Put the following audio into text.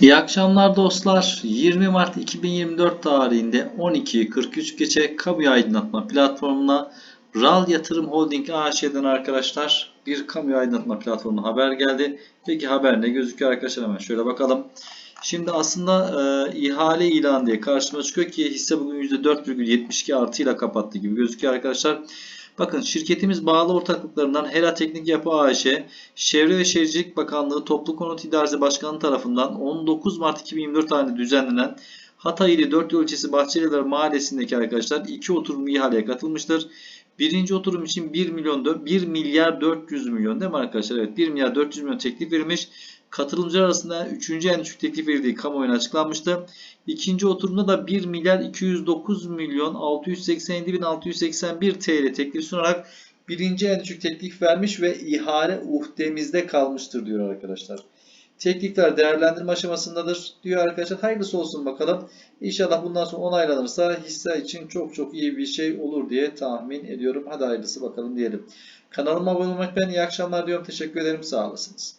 İyi akşamlar dostlar. 20 Mart 2024 tarihinde 12.43 geçe kamu aydınlatma platformuna RAL Yatırım Holding AŞ'den arkadaşlar bir kamu aydınlatma platformuna haber geldi. Peki haber ne gözüküyor arkadaşlar hemen şöyle bakalım. Şimdi aslında e, ihale ilan diye karşıma çıkıyor ki hisse bugün %4,72 artıyla kapattı gibi gözüküyor arkadaşlar. Bakın şirketimiz bağlı ortaklıklarından Hera Teknik Yapı AŞ, Çevre ve Şehircilik Bakanlığı Toplu Konut İdaresi Başkanı tarafından 19 Mart 2024 tarihinde düzenlenen Hatay ili 4 yol ilçesi Bahçeliler Mahallesi'ndeki arkadaşlar iki oturum ihaleye katılmıştır. Birinci oturum için 1 milyon 1 milyar 400 milyon değil mi arkadaşlar? Evet 1 milyar 400 milyon teklif verilmiş. Katılımcılar arasında 3. en düşük teklif verildiği kamuoyuna açıklanmıştı. İkinci oturumda da 1 milyar 209 milyon 687 bin 681 TL teklif sunarak birinci en düşük teklif vermiş ve ihale uhdemizde kalmıştır diyor arkadaşlar. Teklifler değerlendirme aşamasındadır diyor arkadaşlar. Hayırlısı olsun bakalım. İnşallah bundan sonra onaylanırsa hisse için çok çok iyi bir şey olur diye tahmin ediyorum. Hadi hayırlısı bakalım diyelim. Kanalıma abone olmayı unutmayın. İyi akşamlar diyorum. Teşekkür ederim. Sağ olasınız.